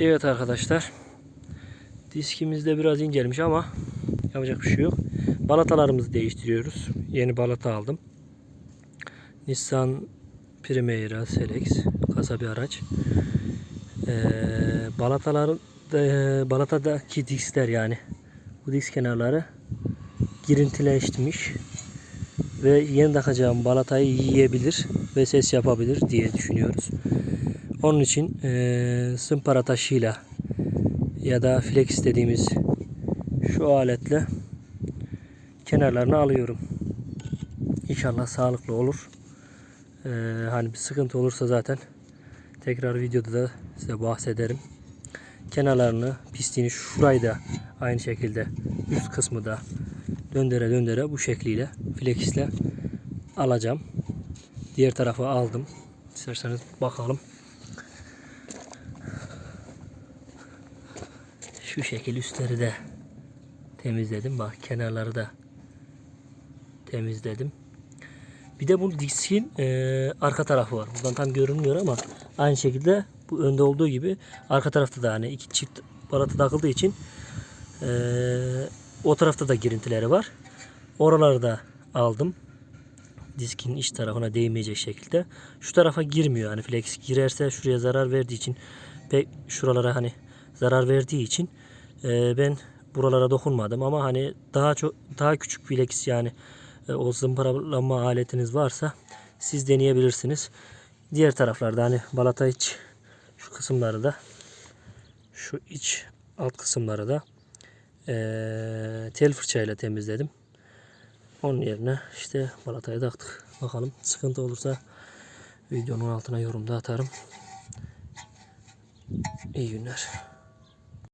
Evet arkadaşlar. Diskimiz de biraz incelmiş ama yapacak bir şey yok. Balatalarımızı değiştiriyoruz. Yeni balata aldım. Nissan Primera Selex kasa bir araç. Ee, balataların da, balatadaki diskler yani bu disk kenarları girintileşmiş ve yeni takacağım balatayı yiyebilir ve ses yapabilir diye düşünüyoruz. Onun için eee sımpara taşıyla ya da flex dediğimiz şu aletle kenarlarını alıyorum. İnşallah sağlıklı olur. Eee, hani bir sıkıntı olursa zaten tekrar videoda da size bahsederim. Kenarlarını, pisliğini şurayı da aynı şekilde üst kısmı da döndüre döndüre bu şekliyle flexle alacağım. Diğer tarafa aldım. İsterseniz bakalım. Şu şekil üstleri de temizledim. Bak kenarları da temizledim. Bir de bu diskin eee, arka tarafı var. Buradan tam görünmüyor ama aynı şekilde bu önde olduğu gibi arka tarafta da hani iki çift balata takıldığı için eee, o tarafta da girintileri var. Oraları da aldım. Diskin iç tarafına değmeyecek şekilde. Şu tarafa girmiyor. Hani flex girerse şuraya zarar verdiği için pek şuralara hani zarar verdiği için eee, ben buralara dokunmadım ama hani daha çok daha küçük flex yani e, o zımparalama aletiniz varsa siz deneyebilirsiniz. Diğer taraflarda hani balata iç şu kısımları da şu iç alt kısımları da eee, tel fırçayla temizledim. Onun yerine işte balatayı taktık. Bakalım sıkıntı olursa videonun altına yorumda atarım. İyi günler.